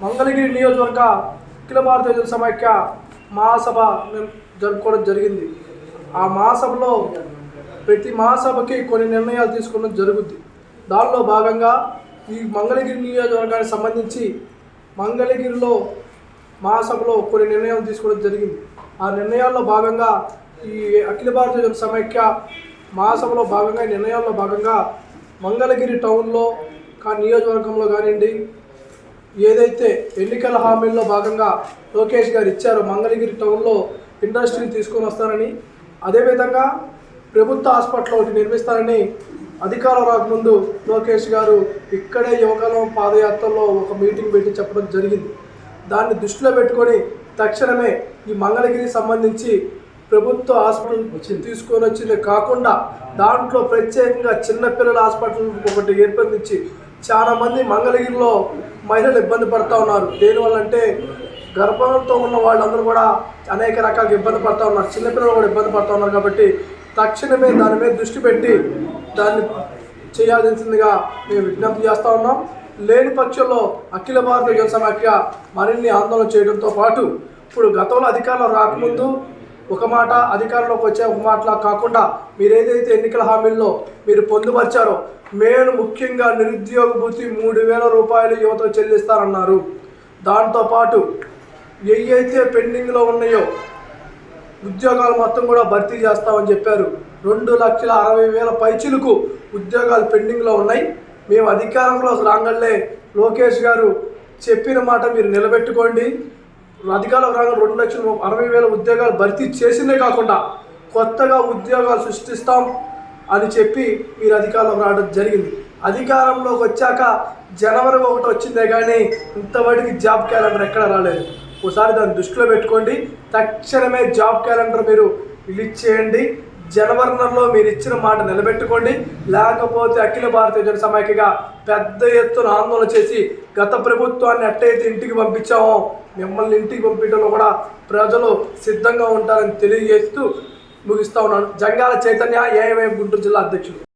మంగళగిరి నియోజకవర్గ అఖిల భారతీయ సమైక్య మహాసభ జరుపుకోవడం జరిగింది. ఆ మహాసభలో ప్రతి మహాసభకి కొన్ని నిర్ణయాలు తీసుకోవడం జరుగుద్ది. దానిలో భాగంగా ఈ మంగళగిరి నియోజకవర్గానికి సంబంధించి మంగళగిరిలో మహాసభలో కొన్ని నిర్ణయాలు తీసుకోవడం జరిగింది. ఆ నిర్ణయాల్లో భాగంగా ఈ అఖిల భారతీయ సమైక్య మహాసభలో భాగంగా నిర్ణయాల్లో భాగంగా మంగళగిరి టౌన్లో కా నియోజకవర్గంలో కానివ్వండి ఏదైతే ఎన్నికల హామీల్లో భాగంగా లోకేష్ గారు ఇచ్చారో మంగళగిరి టౌన్లో ఇండస్ట్రీని తీసుకొని వస్తారని అదేవిధంగా ప్రభుత్వ హాస్పిటల్ ఒకటి నిర్మిస్తారని అధికారం రాకముందు లోకేష్ గారు ఇక్కడే యువకాలం పాదయాత్రలో ఒక మీటింగ్ పెట్టి చెప్పడం జరిగింది. దాన్ని దృష్టిలో పెట్టుకొని తక్షణమే ఈ మంగళగిరికి సంబంధించి ప్రభుత్వ హాస్పిటల్ తీసుకొని వచ్చింది కాకుండా దాంట్లో ప్రత్యేకంగా చిన్నపిల్లల హాస్పిటల్ ఒకటి ఏర్పడించి చాలా మంది మంగళగిరిలో మహిళలు ఇబ్బంది పడుతూ ఉన్నారు. దేనివల్ల అంటే గర్భంతో ఉన్న వాళ్ళందరూ కూడా అనేక రకాలుగా ఇబ్బంది పడుతూ ఉన్నారు. చిన్నపిల్లలు కూడా ఇబ్బంది పడుతూ ఉన్నారు కాబట్టి తక్షణమే దాని మీద దృష్టి పెట్టి దాన్ని చేయాల్సిందిగా మేము విజ్ఞప్తి చేస్తూ ఉన్నాం. లేని పక్షంలో అఖిల భారతీయ జనసమాఖ్య మరిన్ని ఆందోళన చేయడంతో పాటు ఇప్పుడు గతంలో అధికారంలో రాకముందు ఒక మాట అధికారంలోకి వచ్చే ఒక మాటలా కాకుండా మీరు ఏదైతే ఎన్నికల హామీల్లో మీరు పొందుపరిచారో మేము ముఖ్యంగా నిరుద్యోగ భృతి మూడు వేల రూపాయలు యువత చెల్లిస్తారన్నారు. దాంతోపాటు ఏవైతే పెండింగ్లో ఉన్నాయో ఉద్యోగాలు మొత్తం కూడా భర్తీ చేస్తామని చెప్పారు. రెండు లక్షల అరవై వేల పైచిలకు ఉద్యోగాలు పెండింగ్లో ఉన్నాయి. మేము అధికారంలో రాగల్లే లోకేష్ గారు చెప్పిన మాట మీరు నిలబెట్టుకోండి. అధికారంలో రాగా రెండు లక్షల అరవై వేల ఉద్యోగాలు భర్తీ చేసిందే కాకుండా కొత్తగా ఉద్యోగాలు సృష్టిస్తాం అని చెప్పి మీరు అధికారంలోకి రావడం జరిగింది. అధికారంలోకి వచ్చాక జనవరి ఒకటి వచ్చిందే కానీ ఇంతవరకు జాబ్ క్యాలెండర్ ఎక్కడ రాలేదు. ఒకసారి దాన్ని దృష్టిలో పెట్టుకోండి. తక్షణమే జాబ్ క్యాలెండర్ మీరు రిలీజ్ చేయండి. జనవరి మీరు ఇచ్చిన మాట నిలబెట్టుకోండి. లేకపోతే అఖిల భారతీయ జన సమైక్యగా పెద్ద ఎత్తున ఆందోళన చేసి గత ప్రభుత్వాన్ని ఎట్టయితే ఇంటికి పంపించామో. మిమ్మల్ని ఇంటికి పంపించడంలో కూడా ప్రజలు సిద్ధంగా ఉంటారని తెలియజేస్తూ ముగిస్తా ఉన్నాను. జంగాల చైతన్య ఏఎంఏ గుంటూరు జిల్లా అధ్యక్షుడు.